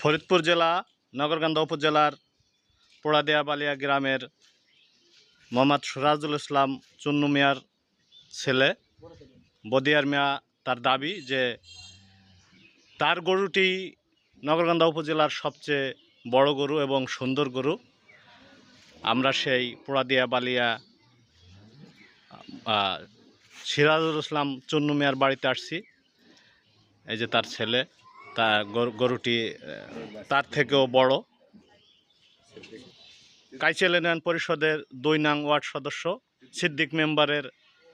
ফরিদপুর জেলা, নগরকান্দা উপজেলার পোড়াদিয়া বালিয়া গ্রামের মোহাম্মদ সুরাজুল ইসলাম চুন্নু মিয়ার ছেলে। বদিয়ার মিয়া তার দাবি যে তার গরুটি নগরকান্দা উপজেলার সবচেয়ে বড় গরু এবং সুন্দর গরু। আমরা সেই পোড়াদিয়া বালিয়া সিরাজুল ইসলাম চুন্নু মিয়ার বাড়িতে আসছি। এই যে তার ছেলে। তা গরু- গরুটি তার থেকেও বড়। কাইচেল ইউনিয়ন পরিষদের দুই নাং ওয়ার্ড সদস্য, সিদ্দিক মেম্বারের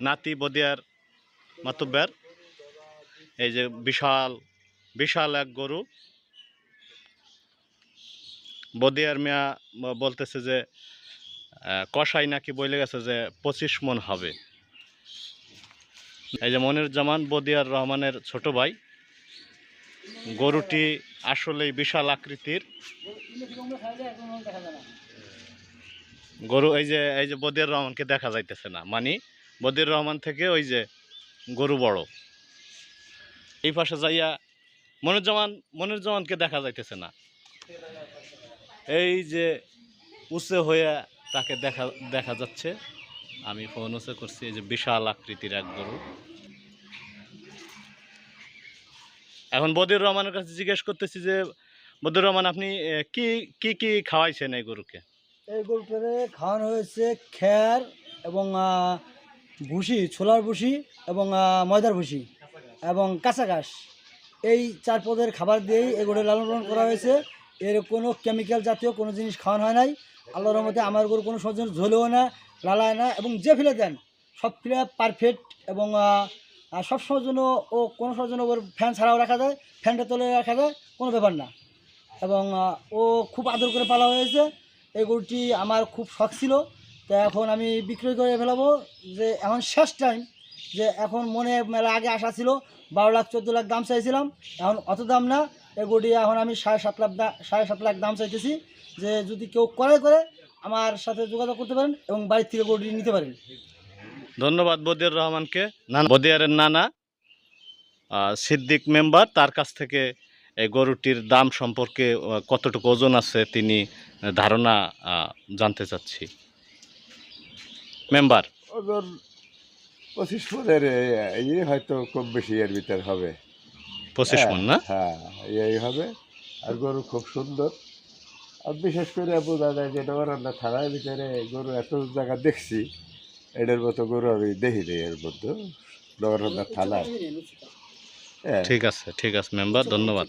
নাতি বদিয়ার মাতুব্যার এই যে বিশাল বিশাল এক গরু। বদিয়ার মিয়া বলতেছে যে কষাই নাকি বলে গেছে যে, পঁচিশ মন হবে। এই যে মনিরুজ্জামান বদিয়ার রহমানের ছোট ভাই। গরুটি আসলেই বিশাল আকৃতির। গরু এই যে এই যে বদিয়ার রহমানকে দেখা যাইতেছে না। মানে বদিয়ার রহমান থেকে ওই যে গরু বড়। এই পাশে যাইয়া মনিরুজ্জামান, মনিরুজ্জামানকে দেখা যাইতেছে না। এই যে উঁচে হয়ে তাকে দেখা দেখা যাচ্ছে। আমি ফোন উঁচে করছি, এই যে বিশাল আকৃতির এক গরু। এখন বদির রহমানের কাছে জিজ্ঞেস করতেছি যে বদির রহমান, আপনি কি কি কি খাওয়াইছেন এই গরুকে? এই গরুটারে খাওয়ানো হয়েছে খ্যার এবং ভুসি, ছোলার ভুসি এবং ময়দার ভুসি এবং কাঁচা ঘাস। এই চার পদের খাবার দিয়েই এই গরু লালন পালন করা হয়েছে। এর কোনো কেমিক্যাল জাতীয় কোনো জিনিস খাওয়ানো হয় নাই। আল্লাহর মধ্যে আমার গরু কোনো সজন ঝোলেও না, লালায় না এবং যে ফেলে দেন, সব ফেলে পারফেক্ট এবং আর সবসময়ের জন্য ও কোনো সময়ের জন্য ওর ফ্যান ছাড়াও রাখা যায় ফ্যানটা তুলে রাখা যায়, কোনো ব্যাপার না। এবং ও খুব আদর করে পালা হয়েছে। এই গরুটি আমার খুব শখ ছিল। তো এখন আমি বিক্রয় করে ফেলাবো যে এখন শেষ টাইম যে, এখন মনে মেলা আগে আসা ছিল, বারো লাখ, চোদ্দ লাখ দাম চাইছিলাম। এখন অত দাম না। এই গরুটি এখন আমি সাড়ে সাত লাখ সাড়ে সাত লাখ দাম চাইতেছি যে, যদি কেউ ক্রয় করে, আমার সাথে যোগাযোগ করতে পারেন এবং বাড়ির থেকে গরুটি নিতে পারেন। ধন্যবাদ বদিয়ার রহমানকে। নানা বদিয়ারের নানা সিদ্দিক মেম্বার তার কাছ থেকে এই গরুটির দাম সম্পর্কে কতটুকু ওজন আছে তিনি ধারণা জানতে চাচ্ছি। মেম্বার। ওজন পঁচিশ ফুটের ইয়ে হয়তো কম বেশি এর ভিতর হবে। পঁচিশ মন না? হ্যাঁ এই হবে। আর গরু খুব সুন্দর। আর বিশেষ করে বোঝা যায় যে নবরান্না থানার ভিতরে গরু এত জায়গা দেখছি। এটার মতো গরু আমি দেখি নেই এর মধ্যে। থানায় হ্যাঁ ঠিক আছে ঠিক আছে মেম্বার ধন্যবাদ।